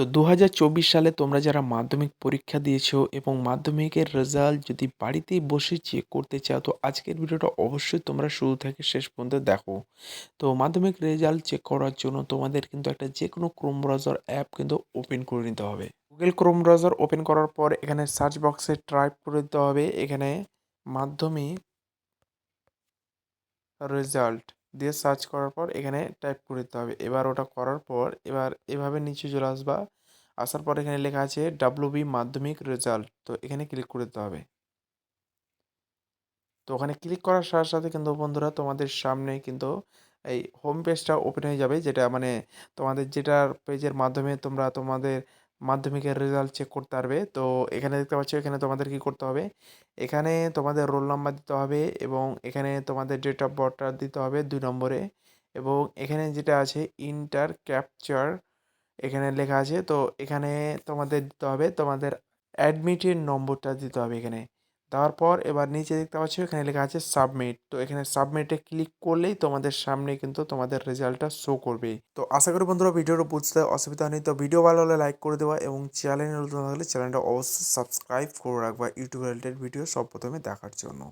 তো দু হাজার চব্বিশ সালে তোমরা যারা মাধ্যমিক পরীক্ষা দিয়েছ এবং মাধ্যমিকের রেজাল্ট যদি বাড়িতেই বসে চেক করতে চাও, তো আজকের ভিডিওটা অবশ্যই তোমরা শুরু থেকে শেষ পর্যন্ত দেখো। তো মাধ্যমিক রেজাল্ট চেক করার জন্য তোমাদের কিন্তু একটা যে কোনো ক্রোম ব্রাউজার অ্যাপ কিন্তু ওপেন করে নিতে হবে। গুগল ক্রোম ব্রাউজার ওপেন করার পর এখানে সার্চ বক্সে টাইপ করে দিতে হবে। এখানে মাধ্যমিক রেজাল্ট দিয়ে সার্চ করার পর এখানে টাইপ করে দিতে হবে। এবার ওটা করার পর এবার এভাবে নিচে চলে আসবা। আসার পর এখানে লেখা আছে ডাব্লু বি মাধ্যমিক রেজাল্ট তো এখানে ক্লিক করে দিতে হবে। তো ওখানে ক্লিক করার সাথে সাথে কিন্তু বন্ধুরা তোমাদের সামনে কিন্তু এই হোম পেজটা ওপেন হয়ে যাবে, যেটা মানে তোমাদের যেটার পেজের মাধ্যমে তোমরা তোমাদের মাধ্যমিকের রেজাল্ট চেক করতে পারবে। তো এখানে দেখতে পাচ্ছ, এখানে তোমাদের কি করতে হবে? এখানে তোমাদের রোল নাম্বার দিতে হবে এবং এখানে তোমাদের ডেট অফ বার্থটা দিতে হবে দুই নম্বরে এবং এখানে যেটা আছে ইন্টার ক্যাপচার এখানে লেখা আছে। তো এখানে তোমাদের দিতে হবে, তোমাদের অ্যাডমিটের নম্বরটা দিতে হবে এখানে। দেওয়ার পর এবার নিচে দেখতে পাচ্ছ এখানে লেখা আছে সাবমিট তো এখানে সাবমিটে ক্লিক করলেই তোমাদের সামনে কিন্তু তোমাদের রেজাল্টটা শো করবে। তো আশা করি বন্ধুরা ভিডিওটা বুঝতে অসুবিধা নেই তো ভিডিও ভালো হলে লাইক করে দেওয়া এবং চ্যানেল নতুন হলে চ্যানেলটা অবশ্যই সাবস্ক্রাইব করে রাখবা। ইউটিউব রিলেটেড ভিডিও সব প্রথমে দেখার জন্য।